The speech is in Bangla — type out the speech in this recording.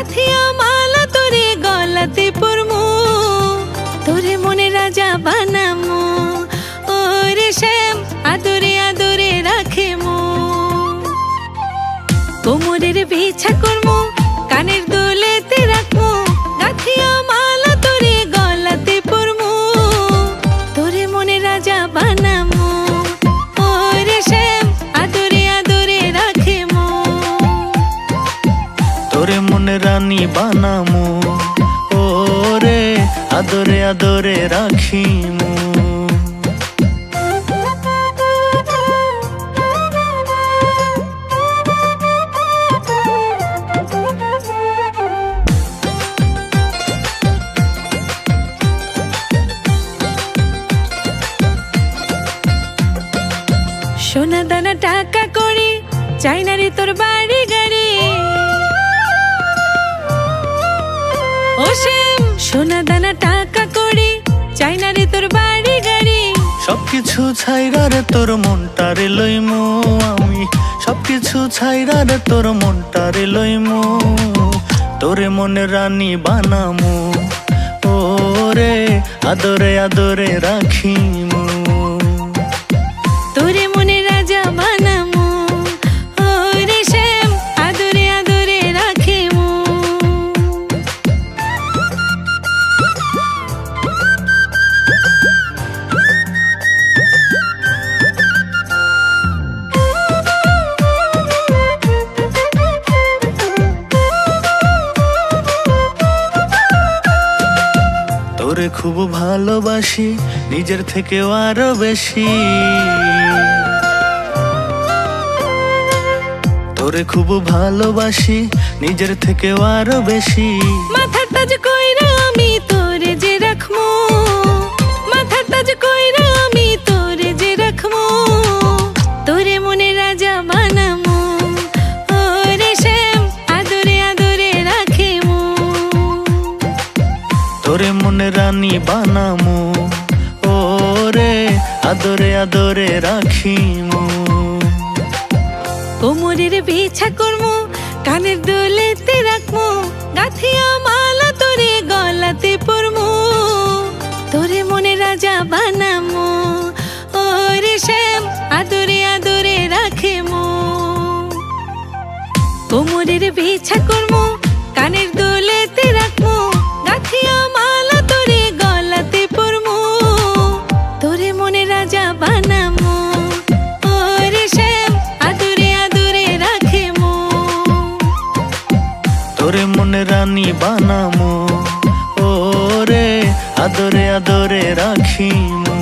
গাথিয়া মালা তোরে গলাতে পরমু, তোরে মনে রাজা বানামু। ওরে শ্যাম, আদরে আদরে রাখে মো কোমরের বিছা করমু বানাম। ও রে আদরে আদরে রাখিমু। সোনা দানা টাকা করি চাই তোর বাড়ি সোনা দানা টাকা করি চাই না রে তোর বাড়ি গাড়ি। সবকিছু ছাইরা রে তোর মনটা রে লইমু আমি। সবকিছু ছাইরা রে তোর মনটা রে লইমু, তোরে মনে রানী বানামু। ও রে আদরে আদরে রাখিমু। তোরে খুব ভালোবাসি, নিজের থেকেও আরও বেশি। তোরে খুব ভালোবাসি, নিজের থেকেও আরও বেশি। মাথার তাজ কইরা আমি তোরে যে রাখমু। মাথার তাজ কইরা আমি তোরে যে রাখমু। তোরে মনে রাজা তোরে মনে রানী বানামো। ও রে আদরে আদরে রাখিমু। কোমরের বিছা করমু, কানের দুলেতে রাখমু, গাথিয়া মালা তোরে গলাতে পরমু। তোরে মনে রাজা বানামো ও রে শ্যাম আদরে আদরে রাখেমু। কোমরের বিছা করমু, কানের দোলেতে মনে রানী বানামো। ও রে আদরে আদরে রাখিমু।